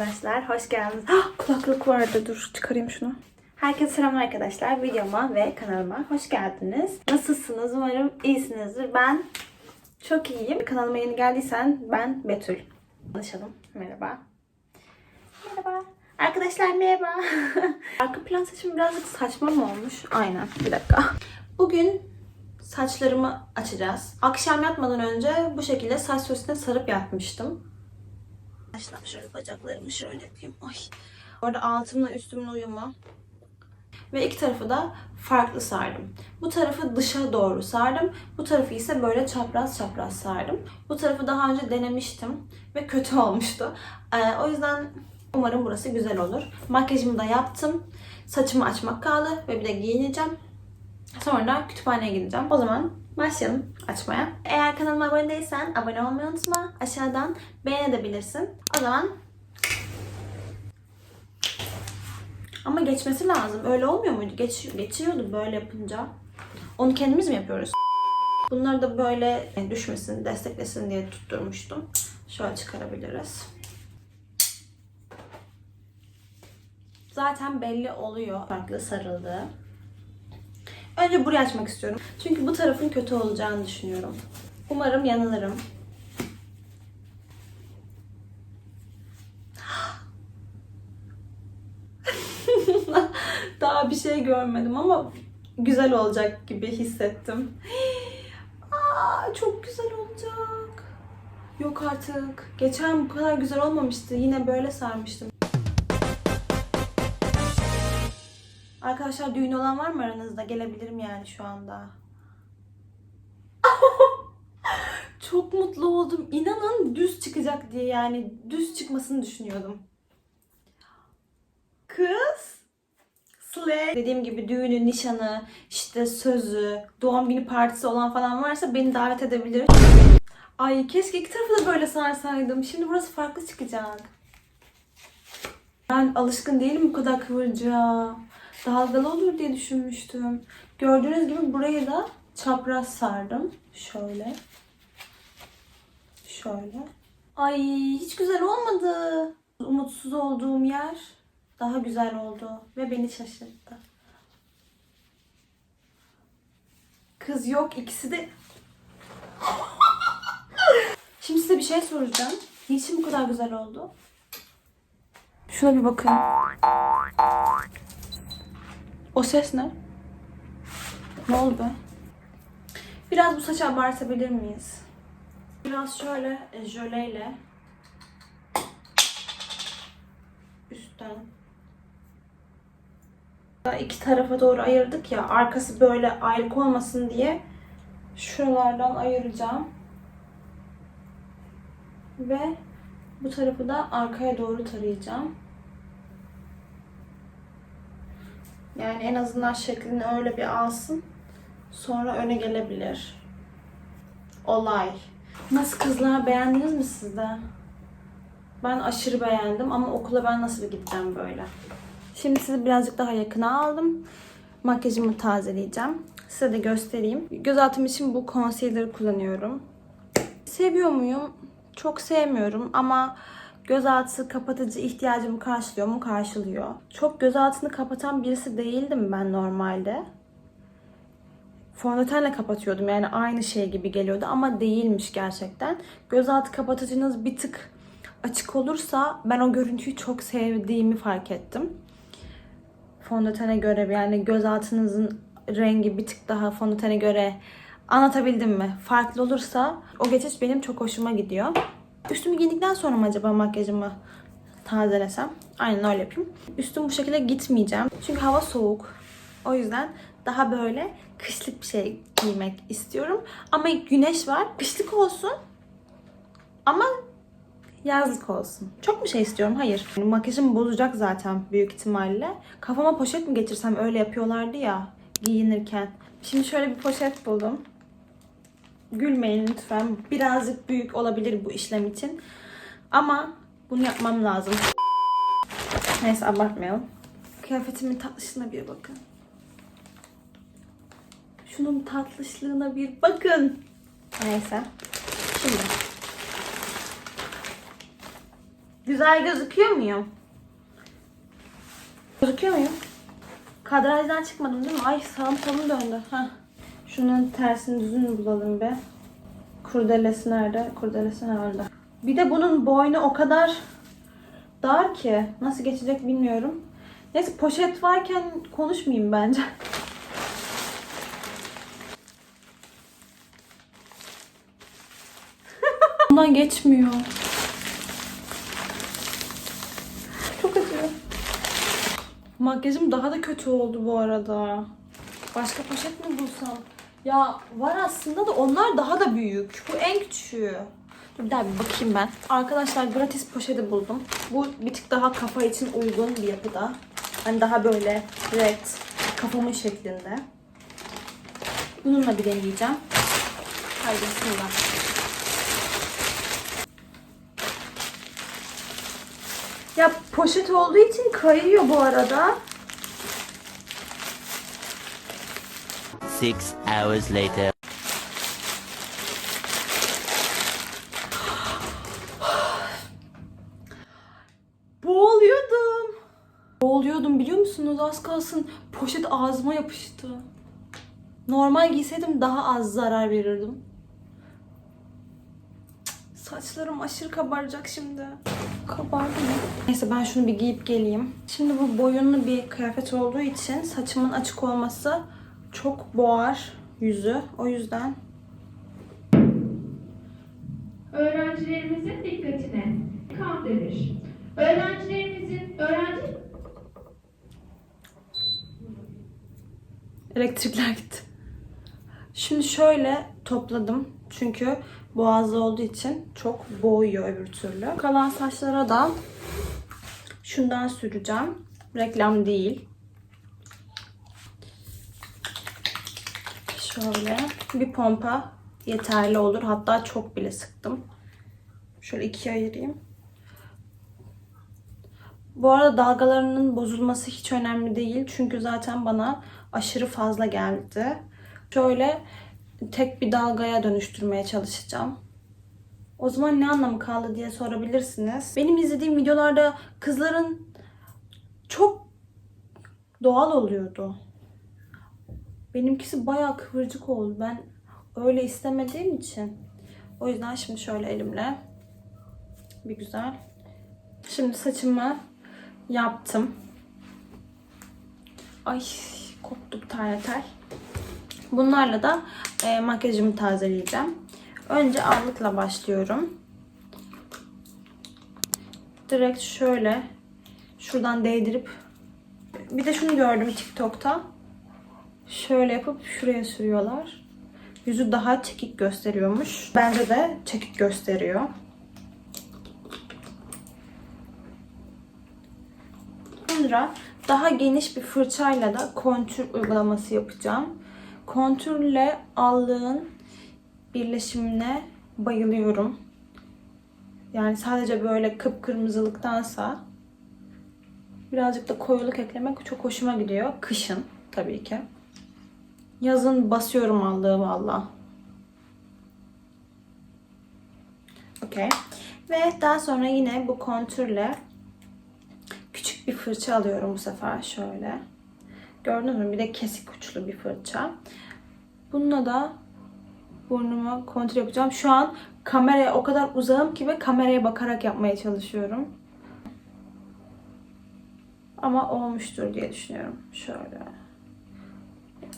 arkadaşlar. Hoş geldiniz. Ah, kulaklık vardı. Dur çıkarayım şunu. Herkese selamlar arkadaşlar. Videoma ve kanalıma hoş geldiniz. Nasılsınız? Umarım iyisinizdir. Ben çok iyiyim. Kanalıma yeni geldiysen ben Betül. Tanışalım. Merhaba. Merhaba. Arkadaşlar merhaba. Arka plan saçım birazcık saçma mı olmuş? Aynen. Bir dakika. Bugün saçlarımı açacağız. Akşam yatmadan önce bu şekilde saç süsüne sarıp yatmıştım. Arkadaşlar şöyle bacaklarımı şöyle yapayım. Ay. Orada altımla üstümün uyumu. Ve iki tarafı da farklı sardım. Bu tarafı dışa doğru sardım. Bu tarafı ise böyle çapraz çapraz sardım. Bu tarafı daha önce denemiştim ve kötü olmuştu. Ee, o yüzden umarım burası güzel olur. Makyajımı da yaptım. Saçımı açmak kaldı ve bir de giyineceğim. Sonra kütüphaneye gideceğim. O zaman başlayalım açmaya. Eğer kanalıma abone değilsen abone olmayı unutma. Aşağıdan beğenebilirsin. O zaman ama geçmesi lazım. Öyle olmuyor muydu? Geç, geçiyordu böyle yapınca. Onu kendimiz mi yapıyoruz? Bunları da böyle düşmesin, desteklesin diye tutturmuştum. Şöyle çıkarabiliriz. Zaten belli oluyor farklı sarıldığı. Önce burayı açmak istiyorum. Çünkü bu tarafın kötü olacağını düşünüyorum. Umarım yanılırım. Daha bir şey görmedim ama güzel olacak gibi hissettim. Aa, çok güzel olacak. Yok artık. Geçen bu kadar güzel olmamıştı. Yine böyle sarmıştım. Arkadaşlar düğün olan var mı aranızda? Gelebilirim yani şu anda. Çok mutlu oldum. İnanın düz çıkacak diye yani düz çıkmasını düşünüyordum. Kız. Slay. Dediğim gibi düğünü, nişanı, işte sözü, doğum günü partisi olan falan varsa beni davet edebilir. Ay keşke iki tarafı da böyle sarsaydım. Şimdi burası farklı çıkacak. Ben alışkın değilim bu kadar kıvırcığa. Dalgalı olur diye düşünmüştüm. Gördüğünüz gibi burayı da çapraz sardım. Şöyle. Şöyle. Ay hiç güzel olmadı. Umutsuz olduğum yer daha güzel oldu. Ve beni şaşırttı. Kız yok ikisi de... Şimdi size bir şey soracağım. Niçin bu kadar güzel oldu? Şuna bir bakın. O ses ne? Ne oldu? Biraz bu saçı abartabilir miyiz? Biraz şöyle e, jöleyle üstten iki tarafa doğru ayırdık ya arkası böyle ayrık olmasın diye şuralardan ayıracağım. Ve bu tarafı da arkaya doğru tarayacağım. Yani en azından şeklini öyle bir alsın. Sonra öne gelebilir. Olay. Nasıl kızlar beğendiniz mi siz de? Ben aşırı beğendim ama okula ben nasıl gideceğim böyle? Şimdi sizi birazcık daha yakına aldım. Makyajımı tazeleyeceğim. Size de göstereyim. Gözaltım için bu concealer'ı kullanıyorum. Seviyor muyum? Çok sevmiyorum ama gözaltı kapatıcı ihtiyacımı karşılıyor mu? Karşılıyor. Çok gözaltını kapatan birisi değildim ben normalde. Fondötenle kapatıyordum yani aynı şey gibi geliyordu ama değilmiş gerçekten. Gözaltı kapatıcınız bir tık açık olursa ben o görüntüyü çok sevdiğimi fark ettim. Fondötene göre yani gözaltınızın rengi bir tık daha fondötene göre anlatabildim mi? Farklı olursa o geçiş benim çok hoşuma gidiyor. Üstümü giydikten sonra mı acaba makyajımı tazelesem? Aynen öyle yapayım. Üstüm bu şekilde gitmeyeceğim. Çünkü hava soğuk. O yüzden daha böyle kışlık bir şey giymek istiyorum. Ama güneş var. Kışlık olsun. Ama yazlık olsun. Çok mu şey istiyorum? Hayır. Makyajım bozacak zaten büyük ihtimalle. Kafama poşet mi geçirsem öyle yapıyorlardı ya giyinirken. Şimdi şöyle bir poşet buldum. Gülmeyin lütfen. Birazcık büyük olabilir bu işlem için. Ama bunu yapmam lazım. Neyse abartmayalım. Kıyafetimin tatlışlığına bir bakın. Şunun tatlışlığına bir bakın. Neyse. Şimdi. Güzel gözüküyor muyum? Gözüküyor muyum? Kadrajdan çıkmadım değil mi? Ay sağım solum döndü. Heh. Şunun tersini düzünü bulalım be. Kurdelesi nerede? Kurdelesi nerede? Bir de bunun boynu o kadar dar ki nasıl geçecek bilmiyorum. Neyse poşet varken konuşmayayım bence. Bundan geçmiyor. Çok acıyor. Makyajım daha da kötü oldu bu arada. Başka poşet mi bulsam? Ya var aslında da onlar daha da büyük. Bu en küçüğü. Dur bir daha bir bakayım ben. Arkadaşlar gratis poşeti buldum. Bu bir tık daha kafa için uygun bir yapıda. Hani daha böyle red kafamın şeklinde. Bununla bir deneyeceğim. Haydi bismillah. Ya poşet olduğu için kayıyor bu arada. Six hours later. Boğuluyordum. Boğuluyordum biliyor musunuz? Az kalsın poşet ağzıma yapıştı. Normal giyseydim daha az zarar verirdim. Saçlarım aşırı kabaracak şimdi. Kabardı mı? Neyse ben şunu bir giyip geleyim. Şimdi bu boyunlu bir kıyafet olduğu için saçımın açık olması çok boğar yüzü. O yüzden Öğrencilerimizin dikkatine kandemir. Öğrencilerimizin öğrenci Elektrikler gitti. Şimdi şöyle topladım. Çünkü boğazlı olduğu için çok boğuyor öbür türlü. Kalan saçlara da şundan süreceğim. Reklam değil. Şöyle bir pompa yeterli olur. Hatta çok bile sıktım. Şöyle ikiye ayırayım. Bu arada dalgalarının bozulması hiç önemli değil. Çünkü zaten bana aşırı fazla geldi. Şöyle tek bir dalgaya dönüştürmeye çalışacağım. O zaman ne anlamı kaldı diye sorabilirsiniz. Benim izlediğim videolarda kızların çok doğal oluyordu. Benimkisi bayağı kıvırcık oldu. Ben öyle istemediğim için. O yüzden şimdi şöyle elimle bir güzel. Şimdi saçımı yaptım. Ay koptu bir tane tel. Bunlarla da e, makyajımı tazeleyeceğim. Önce allıkla başlıyorum. Direkt şöyle şuradan değdirip bir de şunu gördüm TikTok'ta. Şöyle yapıp şuraya sürüyorlar. Yüzü daha çekik gösteriyormuş. Bence de çekik gösteriyor. Sonra daha geniş bir fırçayla da kontür uygulaması yapacağım. Kontürle allığın birleşimine bayılıyorum. Yani sadece böyle kıpkırmızılıktansa birazcık da koyuluk eklemek çok hoşuma gidiyor. Kışın tabii ki. Yazın basıyorum allığı valla. Okey. Ve daha sonra yine bu kontürle küçük bir fırça alıyorum bu sefer şöyle. Gördünüz mü? Bir de kesik uçlu bir fırça. Bununla da burnuma kontrol yapacağım. Şu an kameraya o kadar uzağım ki ve kameraya bakarak yapmaya çalışıyorum. Ama olmuştur diye düşünüyorum. Şöyle.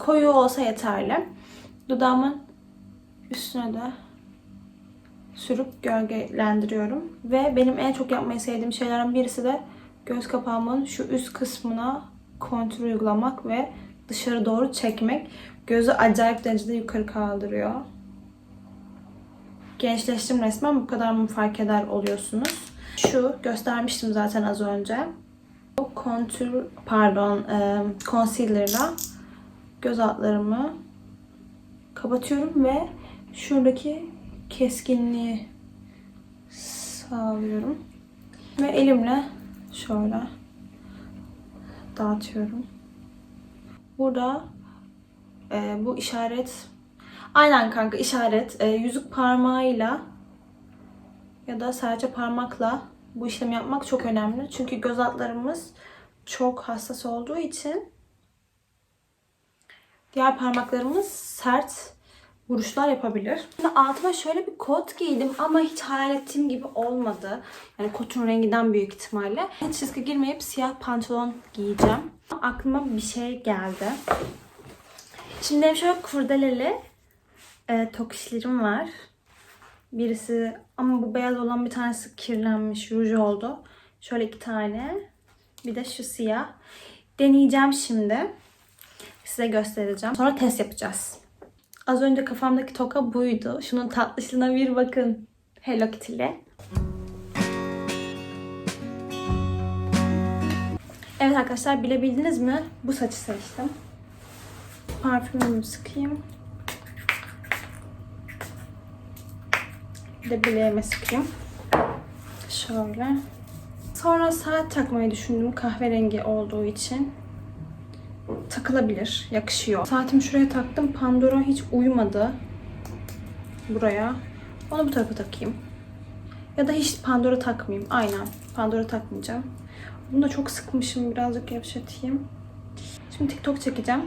Koyu olsa yeterli. Dudağımın üstüne de sürüp gölgelendiriyorum. Ve benim en çok yapmayı sevdiğim şeylerden birisi de göz kapağımın şu üst kısmına kontür uygulamak ve dışarı doğru çekmek. Gözü acayip derecede yukarı kaldırıyor. Gençleştim resmen. Bu kadar mı fark eder oluyorsunuz? Şu göstermiştim zaten az önce. Bu kontür pardon e, concealer'la göz altlarımı kapatıyorum ve şuradaki keskinliği sağlıyorum. Ve elimle şöyle dağıtıyorum. Burada e, bu işaret aynen kanka işaret e, yüzük parmağıyla ya da serçe parmakla bu işlemi yapmak çok önemli. Çünkü göz altlarımız çok hassas olduğu için diğer parmaklarımız sert vuruşlar yapabilir. Şimdi altıma şöyle bir kot giydim ama hiç hayal ettiğim gibi olmadı. Yani kotun renginden büyük ihtimalle. Hiç çizgi girmeyip siyah pantolon giyeceğim. Aklıma bir şey geldi. Şimdi benim şöyle kurdeleli e, tokişlerim var. Birisi ama bu beyaz olan bir tanesi kirlenmiş, ruj oldu. Şöyle iki tane. Bir de şu siyah. Deneyeceğim şimdi. Size göstereceğim. Sonra test yapacağız. Az önce kafamdaki toka buydu. Şunun tatlışlığına bir bakın. Hello Kitty'li. Evet arkadaşlar bilebildiniz mi? Bu saçı seçtim. Parfümümü sıkayım. Bir de bileğime sıkayım. Şöyle. Sonra saat takmayı düşündüm kahverengi olduğu için. Takılabilir, yakışıyor. Saatimi şuraya taktım. Pandora hiç uymadı. Buraya. Onu bu tarafa takayım. Ya da hiç Pandora takmayayım. Aynen. Pandora takmayacağım. Bunu da çok sıkmışım. Birazcık gevşeteyim. Şimdi TikTok çekeceğim.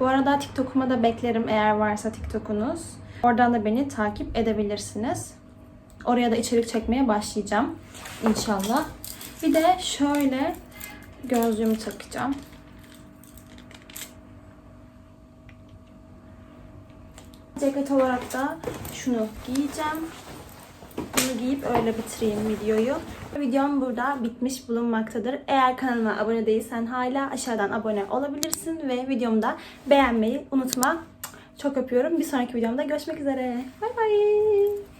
Bu arada TikTok'uma da beklerim eğer varsa TikTok'unuz. Oradan da beni takip edebilirsiniz. Oraya da içerik çekmeye başlayacağım. İnşallah. Bir de şöyle gözlüğümü takacağım. Ceket olarak da şunu giyeceğim. Bunu giyip öyle bitireyim videoyu. Videom burada bitmiş bulunmaktadır. Eğer kanalıma abone değilsen hala aşağıdan abone olabilirsin ve videomu da beğenmeyi unutma. Çok öpüyorum. Bir sonraki videomda görüşmek üzere. Bay bay.